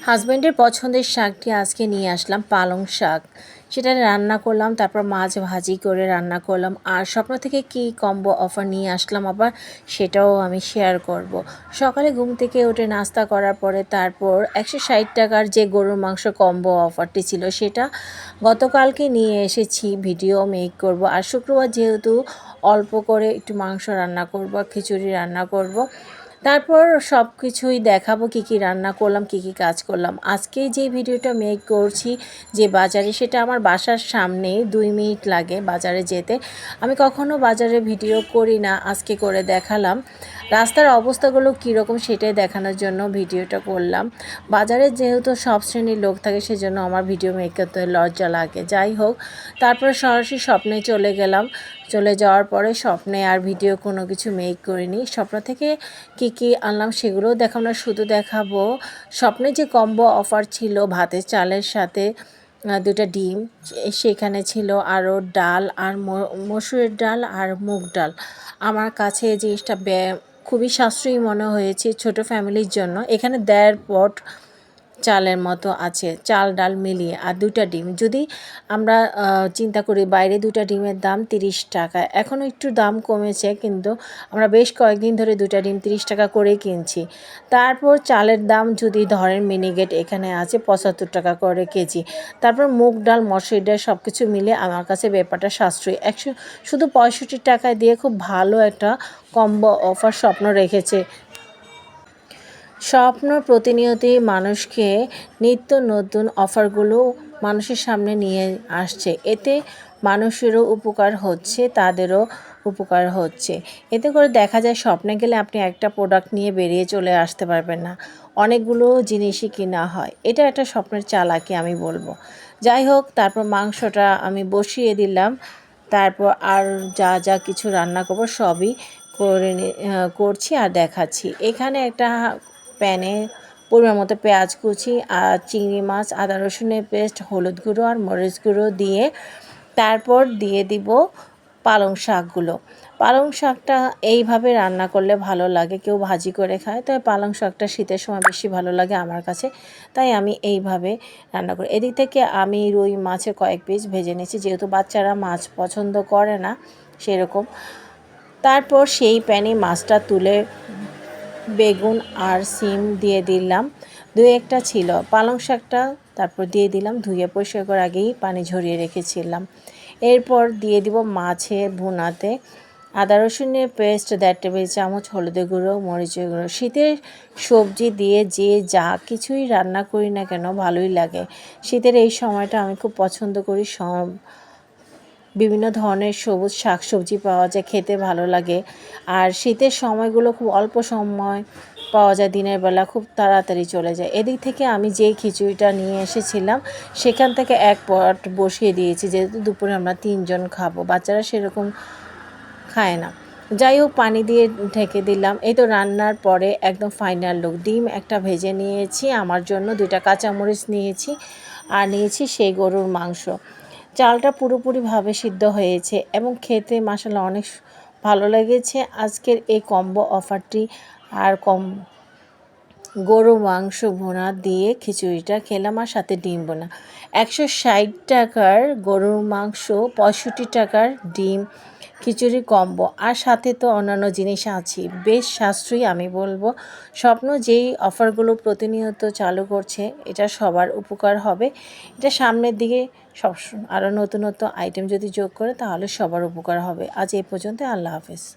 হাজব্যান্ডের পছন্দের শাকটি আজকে নিয়ে আসলাম পালং শাক। সেটা রান্না করলাম, তারপর মাছ ভাজি করে রান্না করলাম। আর স্বপ্ন থেকে কি কম্বো অফার নিয়ে আসলাম আবার, সেটাও আমি শেয়ার করব। সকালে ঘুম থেকে উঠে নাস্তা করার পরে তারপর একশো ষাট টাকার যে গরুর মাংস কম্বো অফারটি ছিল, সেটা গতকালকে নিয়ে এসেছি ভিডিও মেক করব। আর শুক্রবার যেহেতু অল্প করে একটু মাংস রান্না করব, খিচুড়ি রান্না করব। তারপর সব কিছুই দেখাবো, কী কী রান্না করলাম, কী কী কাজ করলাম। আজকে যে ভিডিওটা মেক করছি, যে বাজারে, সেটা আমার বাসার সামনে দুই মিনিট লাগে বাজারে যেতে। আমি কখনো বাজারে ভিডিও করি না, আজকে করে দেখালাম। রাস্তার অবস্থাগুলো কীরকম সেটাই দেখানোর জন্য ভিডিওটা করলাম। বাজারে যেহেতু সব শ্রেণির লোক থাকে, সেজন্য আমার ভিডিও মেক করতে লজ্জা লাগে। যাই হোক, তারপর সরাসরি স্বপ্নে চলে গেলাম। চলে যাওয়ার পরে স্বপ্নে আর ভিডিও কোনো কিছু মেক করিনি। স্বপ্ন থেকে কি কি আনলাম সেগুলোও দেখাবো না, শুধু দেখাবো। স্বপ্নে যে কম্বো অফার ছিল ভাতের চালের সাথে দুটা ডিম সেখানে ছিল আরও ডাল আর মসুরের ডাল আর মুগ ডাল। আমার কাছে এই জিনিসটা খুবই সাশ্রয়ী মনে হয়েছে ছোট ফ্যামিলির জন্য। এখানে দেড় পট চালের মতো আছে, চাল, ডাল মিলিয়ে। আর দুটা ডিম। যদি আমরা চিন্তা করি বাইরে দুটা ডিমের দাম তিরিশ টাকা এখনও একটু দাম কমেছে, কিন্তু আমরা বেশ কয়েকদিন ধরে দুটা ডিম তিরিশ টাকা করেই কিনছি। তারপর চালের দাম যদি ধরেন মিনিগেট এখানে আছে পঁচাত্তর টাকা করে কেজি। তারপর মুগ ডাল, মসুর ডাল সব কিছু মিলে আমার কাছে ব্যাপারটা সাশ্রয়ী। একশো, শুধু পঁয়ষট্টি টাকায় দিয়ে খুব ভালো একটা কম্বো অফার স্বপ্ন রেখেছে স্বপ্ন প্রতিনিয়তই মানুষকে নিত্য নতুন অফারগুলো মানুষের সামনে নিয়ে আসছে। এতে মানুষেরও উপকার হচ্ছে, তাদেরও উপকার হচ্ছে। এতে করে দেখা যায় স্বপ্নে গেলে আপনি একটা প্রোডাক্ট নিয়ে বেরিয়ে চলে আসতে পারবেন না। অনেকগুলো জিনিসই কিনা হয়। এটা একটা স্বপ্নের চালাকি আমি বলব। যাই হোক, তারপর মাংসটা আমি বসিয়ে দিলাম। তারপর আর যা যা কিছু রান্না করব সবই করে করছি আর দেখাচ্ছি। এখানে একটা প্যানে পরিমাণ মতো পেঁয়াজ কুচি আর চিংড়ি মাছ, আদা রসুনের পেস্ট, হলুদ গুঁড়ো আর মরিচ গুঁড়ো দিয়ে তারপর দিয়ে দিব পালং শাকগুলো। পালং শাকটা এইভাবে রান্না করলে ভালো লাগে, কেউ ভাজি করে খায়, তাই পালং শাকটা শীতের সময় বেশি ভালো লাগে আমার কাছে, তাই আমি এইভাবে রান্না করি। এদিক থেকে আমি রুই মাছের কয়েক পিস ভেজে নিয়েছি, যেহেতু বাচ্চারা মাছ পছন্দ করে না সেরকম। তারপর সেই প্যানে মাছটা তুলে বেগুন আর সিম দিয়ে দিলাম। দু একটা ছিল। পালং শাকটা তারপর দিয়ে দিলাম। ধুয়ে পরিষ্কার করার আগেই পানি ঝরিয়ে রেখেছিলাম। এরপর দিয়ে দিব মাছে ভুনাতে আদা রসুনের পেস্ট দেড় টেবিল চামচ হলুদের গুঁড়ো, মরিচের গুঁড়ো। শীতের সবজি দিয়ে যে যা কিছুই রান্না করি না কেন ভালোই লাগে। শীতের এই সময়টা আমি খুব পছন্দ করি। সব বিভিন্ন ধরনের সবুজ শাকসবজি পাওয়া যায়, খেতে ভালো লাগে। আর শীতের সময়গুলো খুব অল্প সময় পাওয়া যায়, দিনের বেলা খুব তাড়াতাড়ি চলে যায়। এদিক থেকে আমি যেই খিচুড়িটা নিয়ে এসেছিলাম, সেখান থেকে এক পট বসিয়ে দিয়েছি, যেহেতু দুপুরে আমরা তিনজন খাব, বাচ্চারা সেরকম খায় না। যাই হোক, পানি দিয়ে ঢেকে দিলাম। এই তো রান্নার পরে একদম ফাইনাল লুক ডিম একটা ভেজে নিয়েছি, আমার জন্য দুইটা কাঁচামরিচ নিয়েছি, আর নিয়েছি সেই গরুর মাংস। চালটা পুরোপুরিভাবে সিদ্ধ হয়েছে এবং খেতে মশলা অনেক ভালো লেগেছে। আজকের এই কম্বো অফারটি আর কম গরু, মাংস, ভোনা দিয়ে খিচুড়িটা খেলাম আর সাথে ডিম বোনা। একশো ষাট টাকার গরুর মাংস, পঁয়ষট্টি টাকার ডিম, খিচুড়ি কম্বো আর সাথে তো অন্যান্য জিনিস আছে বেশ সাশ্রয়ী আমি বলব। স্বপ্ন যেই অফারগুলো প্রতিনিয়ত চালু করছে, এটা সবার উপকার হবে। এটা সামনের দিকে সব আরও নতুন নতুন আইটেম যদি যোগ করে, তাহলে সবার উপকার হবে। আজ এই পর্যন্ত, আল্লাহ হাফেজ।